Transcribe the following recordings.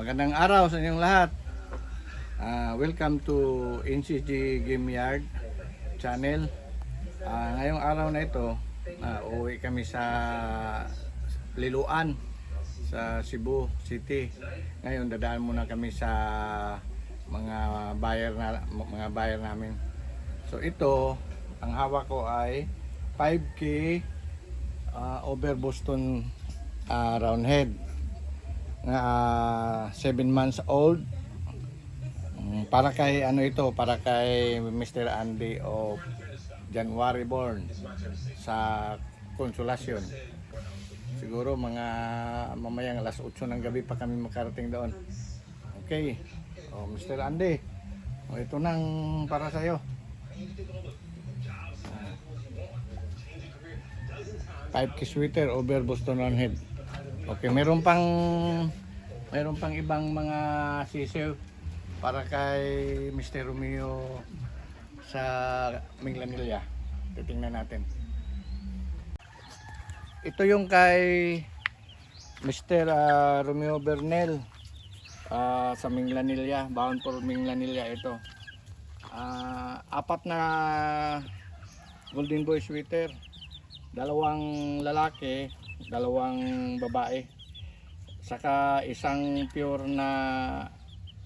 Magandang araw sa inyong lahat. Ah, welcome to NCG Game Yard channel. Ah, ngayong araw na ito, ah, uuwi kami sa Liluan sa Cebu City. Ngayon dadaan muna kami sa mga buyer na mga buyer namin. So ito, ang hawak ko ay 5K ah, over Boston ah, Roundhead na 7 months old. Mm, Para kay ano ito, para kay Mr. Andy of January born sa Consolacion. Siguro mga mamayang alas 8 ng gabi pa kami makarating doon. Okay. Oh, Mr. Andy. Oh, ito nang para sa iyo. 5 sweater over Boston Roundhead. Okay, meron pang meron pang ibang mga sisiw para kay Mr. Romeo sa Minglanilla. Titingnan natin. Ito yung kay Mr. ah, Romeo Bernel ah, sa Minglanilla, bound for Minglanilla ito. Ah, apat na Golden Boy sweater dalawang lalaki, dalawang babae. Saka isang pure na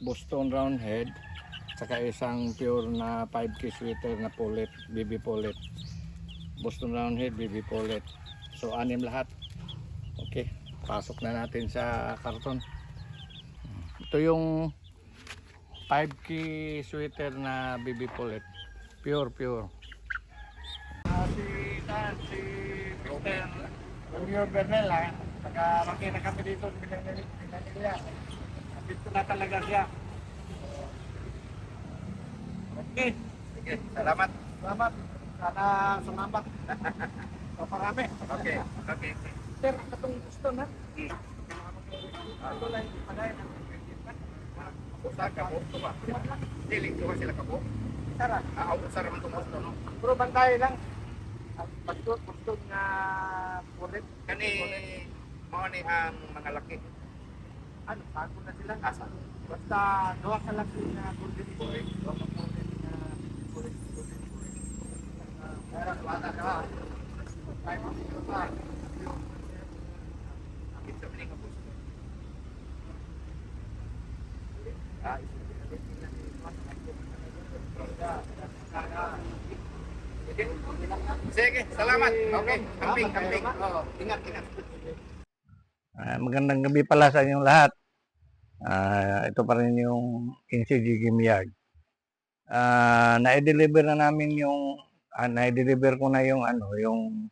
Boston Roundhead, saka isang pure na 5K sweater na pullet, baby pullet. Boston Roundhead, baby pullet. So anim lahat. Okay, pasok na natin sa karton. Ito yung 5K sweater na baby pullet. Pure, pure. Ah, si Dan, si Mr. Romeo Bernel ha. Taga-raki na kami dito sa Pinanilla. Dito na talaga siya. Okay. Sige, salamat. Salamat. Sana sumabat. So, parami. Okay, okay. Sir, itong gusto na. Ito lang ng Usa ka po, ba? Diling ko ba sila ka po? Tara, Ah, usa raman tumusto, no? puro bantay lang. Pagtut, pagtut nga pulit. Kani, mao ni ang mga laki. Ano, bago na sila. Asa? Basta gawa ka lang na golden boy. Gawa ka golden na golden boy. Pero wala ka. Ay, mo pa. Kita ba ka po? Ah, Sige, salamat. Okay, kambing, kambing. Oo, ingat, ingat. Ah, magandang gabi pala sa inyong lahat. Ah, ito pa rin yung NCG Game Yard. Ah, na-deliver na namin yung ah, na-deliver ko na yung ano, yung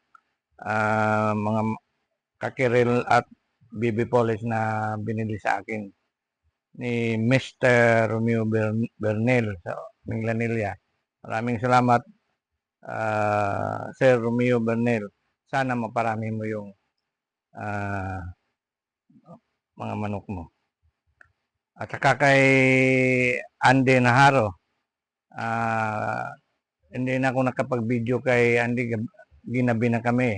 ah, mga kakiril at BB polish na binili sa akin ni Mr. Romeo Bern- Bernel sa Minglanilla. Maraming salamat ah, Sir Romeo Bernel. Sana maparami mo yung ah, mga manok mo. At saka kay Andy Naharo, ah, hindi na ako nakapag-video kay Andy, ginabi na kami.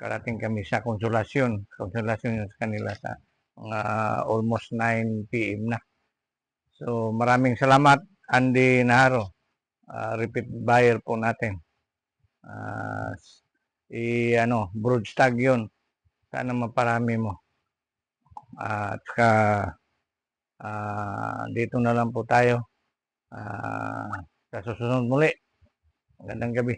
Karating kami sa konsolasyon. Konsolasyon sa kanila sa mga almost 9 p.m. na. So maraming salamat Andy Naharo. Ah, repeat buyer po natin. Ah, i ano, broodstag yun. Sana maparami mo. At saka ah, dito na lang po tayo. Ah, sa susunod muli. Magandang gabi.